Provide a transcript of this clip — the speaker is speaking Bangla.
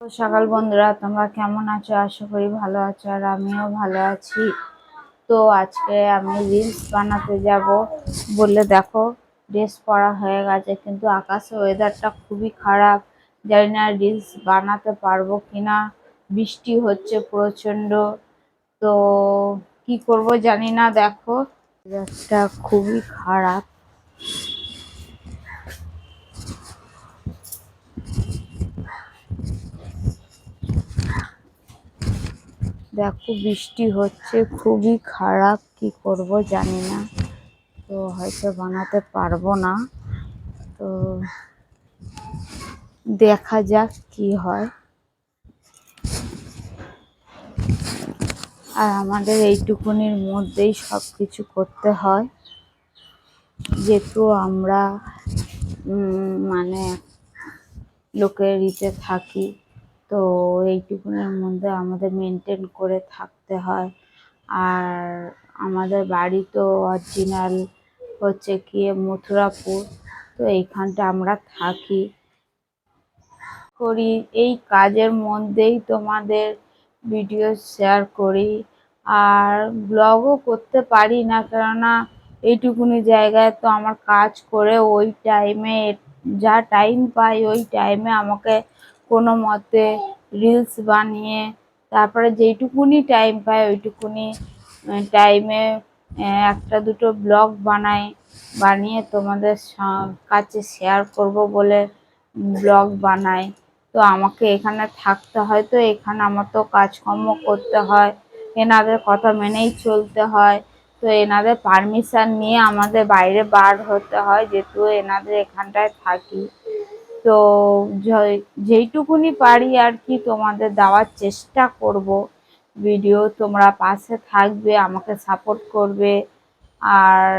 তো সকাল বন্ধুরা, তোমরা কেমন আছো? আশা করি ভালো আছো আর আমিও ভালো আছি। তো আজকে আমি রিলস বানাতে যাব বলে দেখো ড্রেস পরা হয়ে গেছে, কিন্তু আকাশে ওয়েদারটা খুবই খারাপ। জানি না রিলস বানাতে পারব কিনা, বৃষ্টি হচ্ছে প্রচণ্ড। তো কি করব জানি না, দেখো ওয়েদারটা খুবই খারাপ। দেখো, বৃষ্টি হচ্ছে, খুবই খারাপ, কি করব জানি না। তো হয়তো বানাতে পারব না। তো দেখা যাক কি হয়। আর আমাদের এইটুকুনির মধ্যেই সব কিছু করতে হয়। যেহেতু আমরা মানে লোকের ইতে থাকি। তো এইটুকুনের মধ্যে আমাদের মেনটেন করে থাকতে হয়। আর আমাদের বাড়ি তো অরিজিনাল হচ্ছে কি মথুরাপুর, তো এইখানটা আমরা থাকি। করি, এই কাজের মধ্যেই তোমাদের ভিডিও শেয়ার করি। আর ব্লগও করতে পারি না, কেননা এইটুকুনি জায়গায় তো আমার কাজ করে ওই টাইমে যা টাইম পাই ওই টাইমে আমাকে কোনো মতে রিলস বানিয়ে, তারপরে যেইটুকুনি টাইম পাই ওইটুকুনি টাইমে একটা দুটো ব্লগ বানাই, বানিয়ে তোমাদের কাছে শেয়ার করব বলে ব্লগ বানাই। তো আমাকে এখানে থাকতে হয়, তো এখানে আমার তো কাজকর্ম করতে হয়, এনাদের কথা মেনেই চলতে হয়। তো এনাদের পারমিশন নিয়ে আমাদের বাইরে বার হতে হয়, যেহেতু এনাদের এখানটায় থাকি। তো যেইটুকুনি পারি আর কি তোমাদের দেওয়ার চেষ্টা করব। ভিডিও তোমরা পাশে থাকবে, আমাকে সাপোর্ট করবে। আর